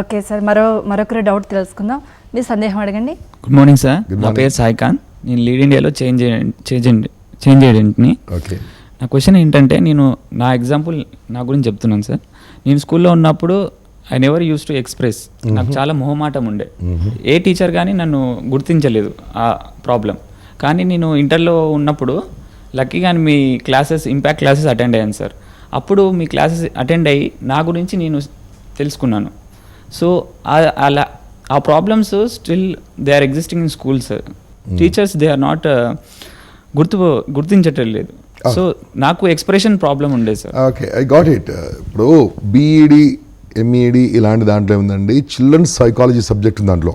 Okay sir మరో మరొకరి doubt తెలుసుకుందాం. మీ సందేహం అడగండి. గుడ్ మార్నింగ్ సార్ నా. పేరు సాయికాన్. నేను లీడ్ ఇండియాలో చేంజ్ చేంజ్ చేంజ్ ఏజెంట్ని ఓకే నా క్వశ్చన్ ఏంటంటే నేను నా ఎగ్జాంపుల్ నా గురించి చెప్తున్నాను సార్ నేను స్కూల్లో ఉన్నప్పుడు I never use to express నాకు చాలా మొహమాటం ఉండే. ఏ టీచర్ కానీ నన్ను గుర్తించలేదు ఆ ప్రాబ్లం కానీ నేను ఇంటర్లో ఉన్నప్పుడు లక్కీగా మీ క్లాసెస్ ఇంపాక్ట్ క్లాసెస్ అటెండ్ అయ్యాను సార్ అప్పుడు మీ క్లాసెస్ అటెండ్ అయ్యి నా గురించి నేను తెలుసుకున్నాను. సో అలా ఆ problems still they are existing in schools teachers they are not గుర్తు గుర్తించటం లేదు. సో నాకు ఎక్స్ప్రెషన్ ప్రాబ్లం ఉండేది sir okay I got it ఇప్పుడు B Ed M Ed E ఇలాంటి దాంట్లో ఏముందండి? చిల్డ్రన్స్ సైకాలజీ సబ్జెక్ట్ దాంట్లో.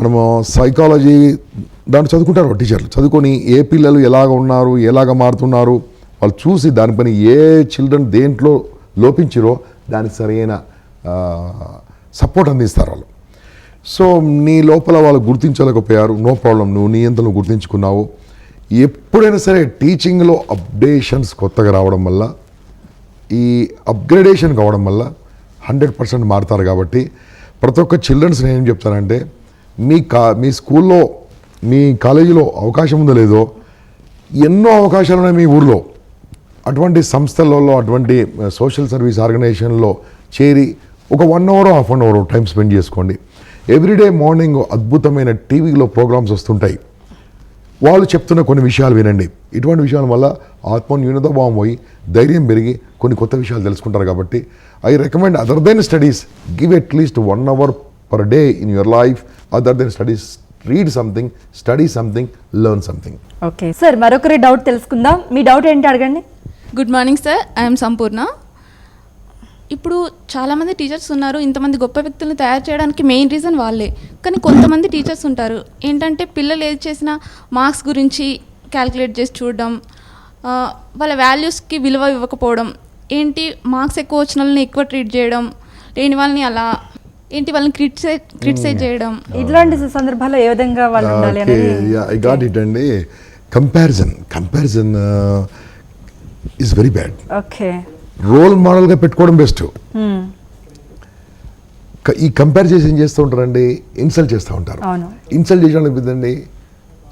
మనము సైకాలజీ దాంట్లో చదువుకుంటారు టీచర్లు చదువుకొని ఏ పిల్లలు ఎలాగ ఉన్నారు ఎలాగ మారుతున్నారు వాళ్ళు చూసి దానిపైన ఏ చిల్డ్రన్ దేంట్లో లోపించిరో దానికి సరైన సపోర్ట్ అందిస్తారు వాళ్ళు. సో నీ లోపల వాళ్ళు గుర్తించలేకపోయారు. నో ప్రాబ్లం నువ్వు నీ ఎంత నువ్వు గుర్తించుకున్నావు. ఎప్పుడైనా సరే టీచింగ్లో అప్డేషన్స్ కొత్తగా రావడం వల్ల ఈ అప్గ్రేడేషన్ కావడం వల్ల హండ్రెడ్ పర్సెంట్ మారుతారు కాబట్టి ప్రతి ఒక్క చిల్డ్రన్స్ నేను ఏం చెప్తానంటే మీ కా మీ స్కూల్లో మీ కాలేజీలో అవకాశం ఉందో లేదో ఎన్నో అవకాశాలు ఉన్నాయి మీ ఊర్లో. అటువంటి సంస్థలలో అటువంటి సోషల్ సర్వీస్ ఆర్గనైజేషన్లో చేరి ఒక one hour half an hour time spend చేసుకోండి. ఎవ్రీడే మార్నింగ్ అద్భుతమైన టీవీలో ప్రోగ్రామ్స్ వస్తుంటాయి. వాళ్ళు చెప్తున్న కొన్ని విషయాలు వినండి. ఇటువంటి విషయాల వల్ల ఆత్మ న్యూనతభావం పోయి ధైర్యం పెరిగి కొన్ని కొత్త విషయాలు తెలుసుకుంటారు కాబట్టి I recommend other then studies give at least one hour per day in your life other then studies read something study something learn something okay sir మరొకరి డౌట్ తెలుసుకుందాం. మీ డౌట్ ఏంటి అడగండి. గుడ్ మార్నింగ్ సార్ ఐఎమ్ సంపూర్ణ ఇప్పుడు చాలామంది teachers ఉన్నారు ఇంతమంది గొప్ప వ్యక్తులను తయారు చేయడానికి మెయిన్ రీజన్ వాళ్ళే. కానీ కొంతమంది టీచర్స్ ఉంటారు. ఏంటంటే పిల్లలు ఏది చేసినా మార్క్స్ గురించి క్యాలిక్యులేట్ చేసి చూడడం వాళ్ళ వాల్యూస్కి విలువ ఇవ్వకపోవడం ఏంటి మార్క్స్ ఎక్కువ వచ్చిన వాళ్ళని ఎక్కువ ట్రీట్ చేయడం లేని వాళ్ళని అలా ఏంటి వాళ్ళని క్రిటిసైజ్ క్రిటిసైజ్ చేయడం. ఇట్లాంటి సందర్భాల్లో ఏ విధంగా వాళ్ళు ఉండాలి అనేది ఐ గాట్ ఇట్ అండి. Comparison comparison is very bad okay. Role మోడల్గా పెట్టుకోవడం బెస్ట్. ఈ కంపేర్ చేసి ఏం చేస్తూ ఉంటారండి ఇన్సల్ట్ చేస్తూ ఉంటారు. ఇన్సల్ట్ చేయడం అనిపిద్దండి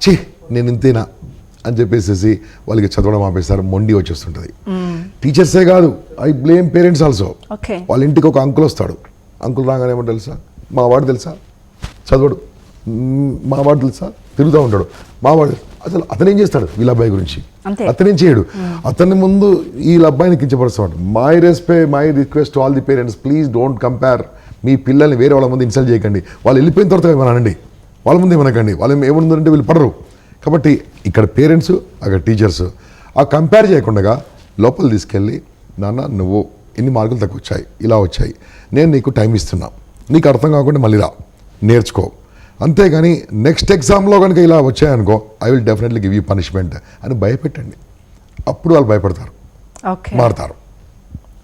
ఛీ నేను ఇంతేనా? అని చెప్పేసి వాళ్ళకి చదవడం ఆపేస్తారు మొండి వచ్చేస్తుంటుంది. టీచర్సే కాదు ఐ బ్లేమ్ పేరెంట్స్ ఆల్సో. వాళ్ళ ఇంటికి ఒక అంకుల్ వస్తాడు. అంకుల్ రాగానే ఏమో తెలుసా? మా వాడు తెలుసా? చదవడు. మా వాడు తెలుసా? తిరుగుతూ ఉంటాడు. మా వాడు అసలు అతను ఏం చేస్తాడు వీళ్ళ అబ్బాయి గురించి? అంతే. అతనేం చేయడు. అతని ముందు వీళ్ళ అబ్బాయిని కించపరుస్తాడు. My respect my request all the parents please don't compare మీ పిల్లల్ని వేరే వాళ్ళ ముందు ఇన్సల్ట్ చేయకండి. వాళ్ళు వెళ్ళిపోయిన తర్వాత ఏమనండి వాళ్ళ ముందు ఏమనకండి వాళ్ళు ఏమనుందంటే వీళ్ళు పడరు. కాబట్టి ఇక్కడ పేరెంట్స్ అక్కడ టీచర్స్ ఆ కంపేర్ చేయకుండా లోపల తీసుకెళ్ళి నాన్న నువ్వు ఎన్ని మార్కులు తక్కువ వచ్చాయి. ఇలా వచ్చాయి. నేను నీకు టైం ఇస్తున్నా. నీకు అర్థం కాకుండా మళ్ళీ రా. నేర్చుకో. అంతేగాని నెక్స్ట్ ఎగ్జామ్లో కనుక ఇలా వచ్చాయనుకో I will definitely give you punishment అని భయపెట్టండి. అప్పుడు వాళ్ళు భయపడతారు. ఓకే మారుతారు.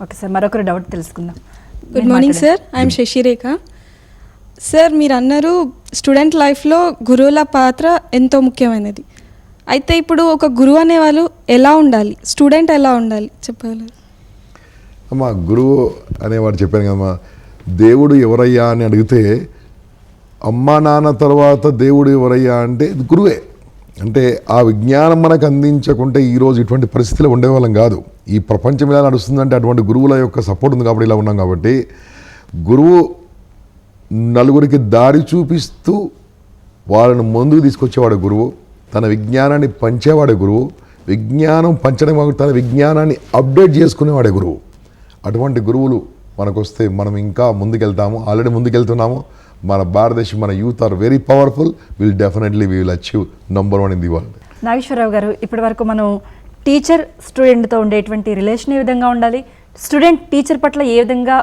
ఓకే సార్ మరొకరి డౌట్ తెలుసుకుందాం. గుడ్ మీరు morning sir. I'm Sasirekha sir మీరు అన్నారు స్టూడెంట్ లైఫ్లో గురువుల పాత్ర ఎంతో ముఖ్యమైనది. అయితే ఇప్పుడు ఒక గురువు అనేవాళ్ళు ఎలా ఉండాలి? స్టూడెంట్ ఎలా ఉండాలి? చెప్పగలరు? అమ్మా గురువు అనేవాడు చెప్పాను కదమ్మా దేవుడు ఎవరయ్యా అని అడిగితే అమ్మా నాన్న తర్వాత దేవుడు ఎవరయ్యా అంటే ఇది గురువే. అంటే ఆ విజ్ఞానం మనకు అందించకుంటే ఈరోజు ఇటువంటి పరిస్థితిలో ఉండేవాళ్ళం కాదు. ఈ ప్రపంచం ఎలా నడుస్తుందంటే అటువంటి గురువుల యొక్క సపోర్ట్ ఉంది కాబట్టి ఇలా ఉన్నాం కాబట్టి గురువు నలుగురికి దారి చూపిస్తూ వాళ్ళను ముందుకు తీసుకొచ్చేవాడు గురువు. తన విజ్ఞానాన్ని పంచేవాడే గురువు. విజ్ఞానం పంచడం తన విజ్ఞానాన్ని అప్డేట్ చేసుకునేవాడే గురువు. అటువంటి గురువులు మనకు వస్తే మనం ఇంకా ముందుకెళ్తాము. ఆల్రెడీ ముందుకెళ్తున్నాము. మన భారతదేశం మన youth are very powerful will definitely we will achieve number one in the world. Nageswararao గారు ఇప్పటి వరకు మనం టీచర్ స్టూడెంట్తో ఉండేటువంటి రిలేషన్ ఏ విధంగా ఉండాలి స్టూడెంట్ టీచర్ పట్ల ఏ విధంగా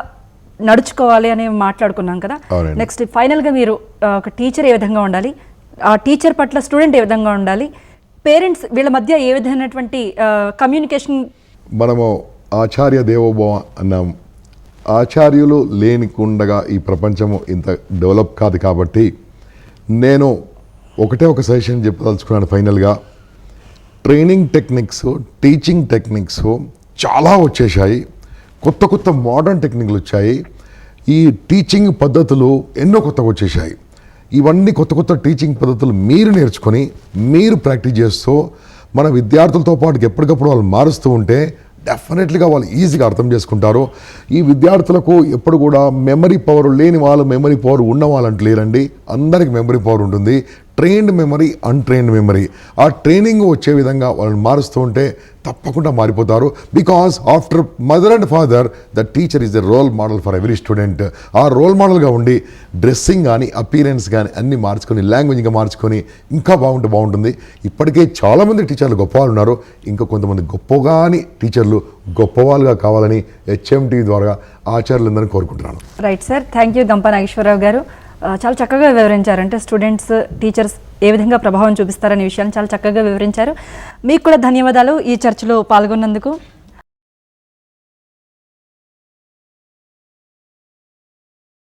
నడుచుకోవాలి అని మాట్లాడుకున్నాం కదా. నెక్స్ట్ ఫైనల్గా మీరు ఒక టీచర్ ఏ విధంగా ఉండాలి ఆ టీచర్ పట్ల స్టూడెంట్ ఏ విధంగా ఉండాలి పేరెంట్స్ వీళ్ళ మధ్య ఏ విధమైనటువంటి కమ్యూనికేషన్ మనము ఆచార్య దేవోభవ అన్నాం. ఆచార్యులు లేనికుండగా ఈ ప్రపంచము ఇంత డెవలప్ కాదు కాబట్టి నేను ఒకటే ఒక సజెషన్ చెప్పదలుచుకున్నాను ఫైనల్గా. ట్రైనింగ్ టెక్నిక్స్ టీచింగ్ టెక్నిక్స్ చాలా వచ్చేసాయి కొత్త కొత్త మోడర్న్ టెక్నిక్లు వచ్చాయి. ఈ టీచింగ్ పద్ధతులు ఎన్నో కొత్తగా వచ్చేసాయి ఇవన్నీ కొత్త కొత్త టీచింగ్ పద్ధతులు మీరు నేర్చుకొని మీరు ప్రాక్టీస్ చేస్తూ మన విద్యార్థులతో పాటు ఎప్పటికప్పుడు వాళ్ళు మారుస్తూ ఉంటే డెఫినెట్లీగా వాళ్ళు ఈజీగా అర్థం చేసుకుంటారు. ఈ విద్యార్థులకు ఎప్పుడు కూడా మెమరీ పవర్ లేని వాళ్ళు మెమరీ పవర్ ఉన్న వాళ్ళంటూ లేరండి. అందరికి మెమరీ పవర్ ఉంటుంది. ట్రైన్డ్ మెమరీ అన్ట్రైన్డ్ మెమరీ ఆ ట్రైనింగ్ వచ్చే విధంగా వాళ్ళని మారుస్తూ ఉంటే తప్పకుండా మారిపోతారు. Because after mother and father the teacher is the role model for every student ఆ రోల్ మోడల్గా ఉండి డ్రెస్సింగ్ కానీ అపీరెన్స్ కానీ అన్నీ మార్చుకొని లాంగ్వేజ్గా మార్చుకొని ఇంకా బాగుంటే బాగుంటుంది. ఇప్పటికే చాలామంది టీచర్లు గొప్పవాళ్ళు ఉన్నారు. ఇంకా కొంతమంది గొప్పగాని టీచర్లు గొప్పవాళ్ళుగా కావాలని హెచ్ఎంటీ ద్వారా ఆచార్యులందరినీ కోరుకుంటున్నాను. రైట్ సార్ థ్యాంక్ యూ గంప నాగేశ్వరరావు గారు. చాలా చక్కగా వివరించారు అంటే స్టూడెంట్స్ టీచర్స్ ఏ విధంగా ప్రభావం చూపిస్తారనే విషయాన్ని చాలా చక్కగా వివరించారు. మీకు కూడా ధన్యవాదాలు ఈ చర్చలో పాల్గొన్నందుకు.